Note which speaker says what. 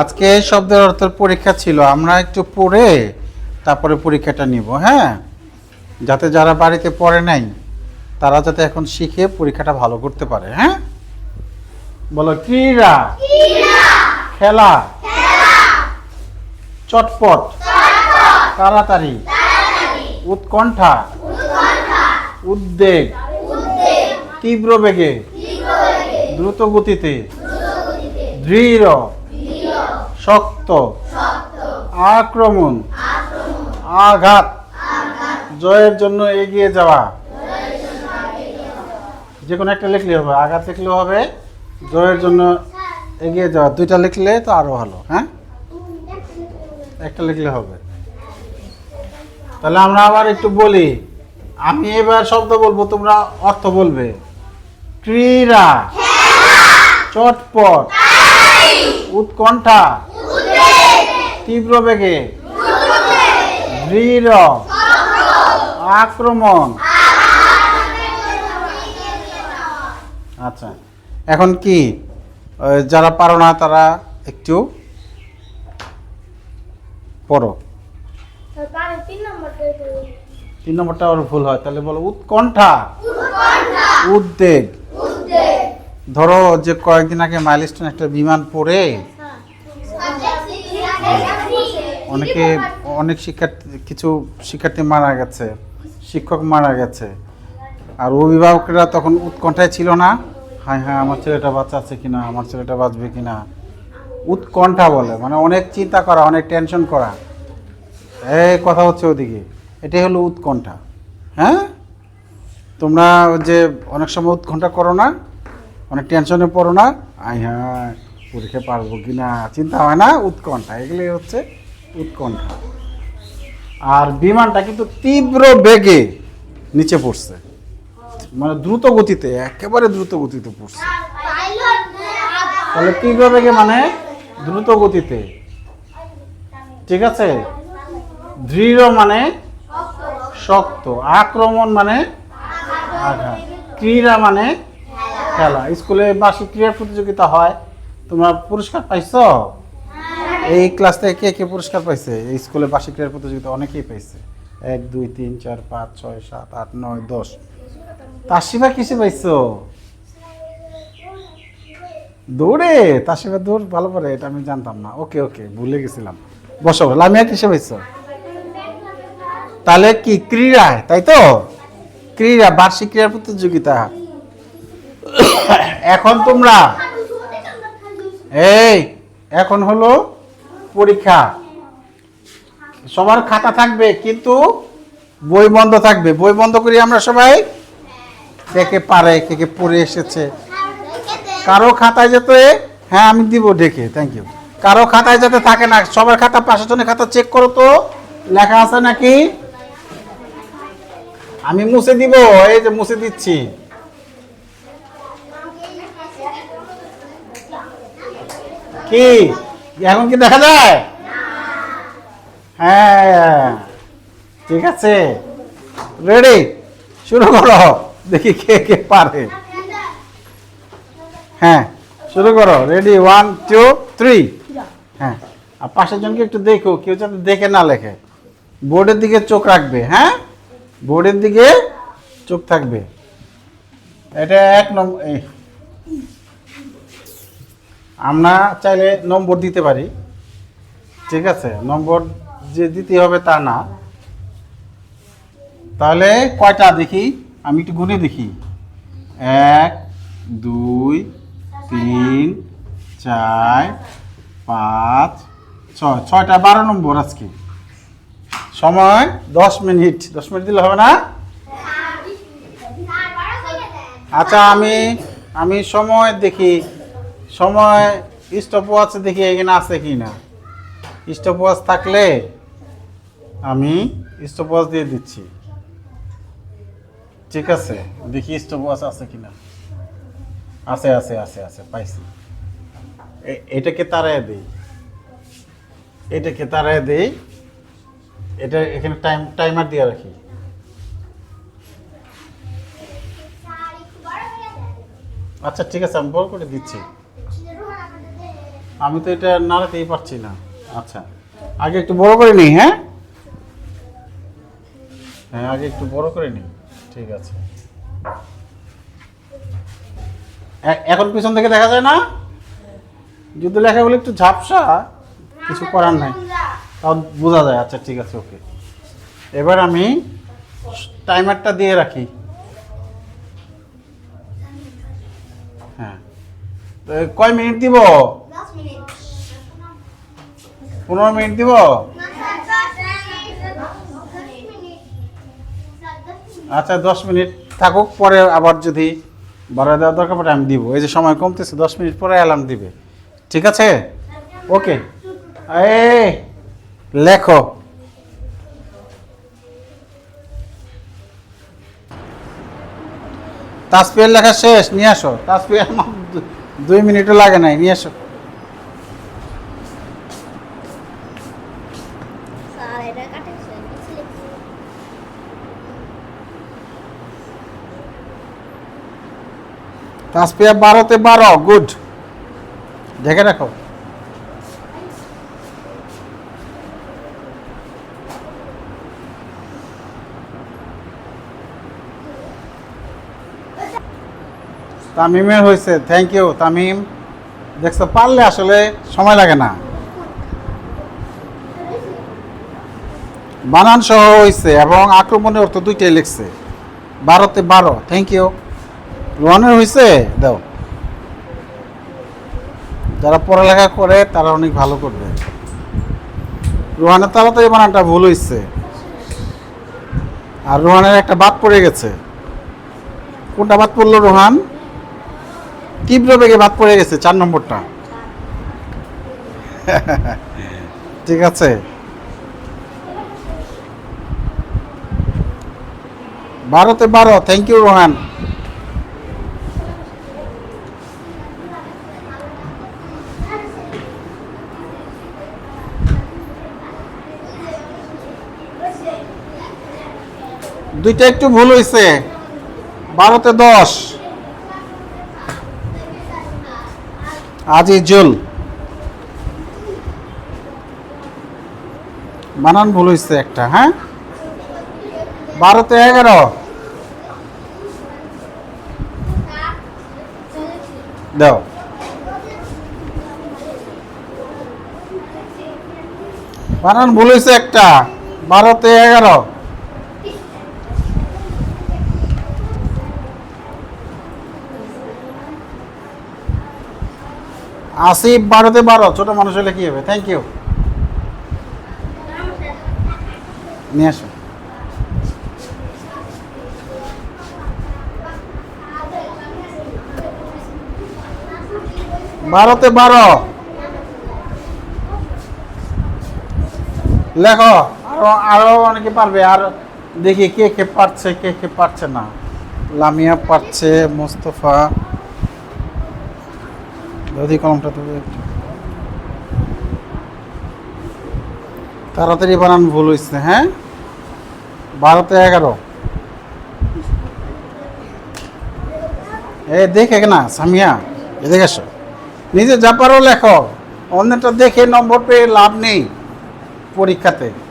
Speaker 1: আজকে শব্দের অর্থের পরীক্ষা ছিল আমরা একটু পড়ে তারপরে পরীক্ষাটা নিব হ্যাঁ যাতে যারা বাড়িতে পড়ে নাই তারা যাতে এখন শিখে পরীক্ষাটা ভালো করতে পারে হ্যাঁ বলো ক্রীড়া খেলা চটপট তাড়াতাড়ি উৎকণ্ঠা উদ্বেগ তীব্র বেগে দ্রুত গতিতে দৃঢ় শক্ত আক্রমণ আঘাত জয়ের জন্য এগিয়ে যাওয়া যে কোনো একটা লিখলে হবে আঘাত লিখলেও হবে জয়ের জন্য এগিয়ে যাওয়া দুইটা লিখলে তো আরও ভালো হ্যাঁ একটা লিখলে হবে তাহলে আমরা আবার একটু বলি আমি এবার শব্দ বলবো তোমরা অর্থ বলবে ক্রীড়া চটপট উৎকণ্ঠা তীব্র বেগে দৃঢ় আক্রমণ আচ্ছা এখন কি যারা পারো না তারা একটু পড়ো তিন নম্বরটা ওর ভুল হয় তাহলে বলো উৎকণ্ঠা উদ্বেগ ধরো যে কয়েকদিন আগে মাইলস্টোন একটা বিমান পড়ে অনেকে অনেক শিক্ষার্থী কিছু শিক্ষার্থী মারা গেছে শিক্ষক মারা গেছে আর অভিভাবকরা তখন উৎকণ্ঠায় ছিল না হ্যাঁ হ্যাঁ আমার ছেলেটা বাচ্চা আছে কিনা আমার ছেলেটা বাঁচবে কিনা উৎকণ্ঠা বলে মানে অনেক চিন্তা করা অনেক টেনশন করা এই কথা হচ্ছে ওদিকে এটাই হলো উৎকণ্ঠা হ্যাঁ তোমরা যে অনেক সময় উৎকণ্ঠা করো না অনেক টেনশনে পড়ো না আই হ্যাঁ পরীক্ষা পারবো কি না চিন্তা হয় না উৎকণ্ঠা এগুলি হচ্ছে উৎকণ্ঠা আর বিমানটা কিন্তু তীব্র বেগে নিচে পড়ছে মানে দ্রুত গতিতে একেবারে দ্রুত গতিতে পড়ছে তাহলে তীব্র বেগে মানে দ্রুত গতিতে ঠিক আছে দৃঢ় মানে শক্ত আক্রমণ মানে আঘাত ক্রীড়া মানে খেলা স্কুলে বার্ষিক ক্রীড়া প্রতিযোগিতা হয় তোমরা পুরস্কার পাইছো এই ক্লাস থেকে কে কে পুরস্কার পাইছে এই স্কুলে বার্ষিক ক্রীড়া প্রতিযোগিতা অনেকেই পাইছে এক দুই তিন চার পাঁচ ছয় সাত আট নয় দশ তাসিফা কিসে পাইছো দৌড়ে তাসিফা দৌড় ভালো পারে এটা আমি জানতাম না ওকে ওকে ভুলে গেছিলাম বসো লামিয়া কিসে পাইছো তাহলে কি ক্রীড়ায় তাই তো ক্রীড়া বার্ষিক ক্রীড়া প্রতিযোগিতা এখন তোমরা এই এখন হলো পরীক্ষা সবার খাতা থাকবে কিন্তু বই বন্ধ থাকবে বই বন্ধ করি আমরা সবাই কে কে পারে কে কে পড়ে এসেছে কারো খাতায় যেতে হ্যাঁ আমি দিব ডেকে থ্যাংক ইউ কারো খাতায় যাতে থাকে না সবার খাতা প্রশাসনের খাতা চেক করো তো লেখা আছে নাকি আমি মুছে দিব এই যে মুছে দিচ্ছি কি এখন কি দেখা যায় হ্যাঁ ঠিক আছে রেডি শুরু করো দেখি কে কে পারে হ্যাঁ শুরু করো রেডি ওয়ান টু থ্রি হ্যাঁ আর পাশের জনকে একটু দেখো কেউ যাতে দেখে না লেখে বোর্ডের দিকে চোখ রাখবে হ্যাঁ বোর্ডের দিকে চোখ থাকবে এটা এক নম্বর আমরা চাইলে নম্বর দিতে পারি ঠিক আছে নম্বর যে দিতে হবে তা না তাহলে কয়টা দেখি আমি একটু গুনে দেখি এক দুই তিন চার পাঁচ ছয় ছয়টা বারো নম্বর আজকে সময় দশ মিনিট দশ মিনিট দিলে হবে না আচ্ছা আমি আমি সময় দেখি সময় স্টপ ওয়াচ দেখি এখানে আছে কি না স্টপ ওয়াচ থাকলে আমি স্টপ ওয়াচ দিয়ে দিচ্ছি ঠিক আছে দেখি স্টপ ওয়াচ আছে কি না আছে আছে আছে আছে পাইছি এটাকে তারায় দিই এটাকে তারায় দিই এটা এখানে টাইম টাইমার দিয়ে রাখি আচ্ছা ঠিক আছে আমি বল করে দিচ্ছি আমি তো এটা নাড়াতেই পারছি না আচ্ছা আগে একটু বড় করে নিই হ্যাঁ হ্যাঁ আগে একটু বড় করে নিই ঠিক আছে এখন পিছন থেকে দেখা যায় না যদি লেখাগুলো একটু ঝাপসা কিছু করার নাই তাও বোঝা যায় আচ্ছা ঠিক আছে ওকে এবার আমি টাইমারটা দিয়ে রাখি হ্যাঁ কয় মিনিট দিব পনেরো মিনিট দিব আচ্ছা দশ মিনিট থাকুক পরে আবার যদি বাড়া দেওয়ার দরকার পড়ে আমি দিব এই যে সময় কমতেছে দশ মিনিট পরে অ্যালার্ম দিবে ঠিক আছে ওকে এ লেখো তাসপিয়ার লেখা শেষ নিয়ে আসো তাসপিয়ার দুই মিনিটও লাগে নাই নিয়ে আসো তাসপিয়া বারোতে বারো গুড দেখে রাখো তামিমের হয়েছে থ্যাংক ইউ তামিম দেখছো পারলে আসলে সময় লাগে না বানান সহ হয়েছে এবং আক্রমণের অর্থ দুইটাই লিখছে বারোতে বারো থ্যাংক ইউ রোহানের হয়েছে দাও যারা পড়ালেখা করে তারা অনেক ভালো করবে রোহানের এই বানানটা ভুল হয়েছে আর রোহানের একটা বাদ পড়ে গেছে কোনটা বাদ পড়লো রোহান তীব্র বেগে বাদ পড়ে গেছে চার নম্বরটা ঠিক আছে বারোতে বারো থ্যাংক ইউ রোহান দুইটা একটু ভুল হয়েছে বারোতে দশ আজিজুল বানান ভুল হয়েছে একটা হ্যাঁ বারোতে এগারো দাও বানান ভুল হয়েছে একটা বারোতে এগারো আসিফ বারোতে বারো ছোট মানুষ হলে কি হবে থ্যাংক ইউ নিয়ে আসো বারোতে বারো লেখো আরো আরো অনেকে পারবে আর দেখি কে কে পারছে কে কে পারছে না লামিয়া পারছে মোস্তফা যদি কলমটা তাড়াতাড়ি বানান ভুল হয়েছে হ্যাঁ বারোতে এগারো এ দেখে না সামিয়া এ আসো নিজে যা পারো লেখো অন্যটা দেখে নম্বর পেয়ে লাভ নেই পরীক্ষাতে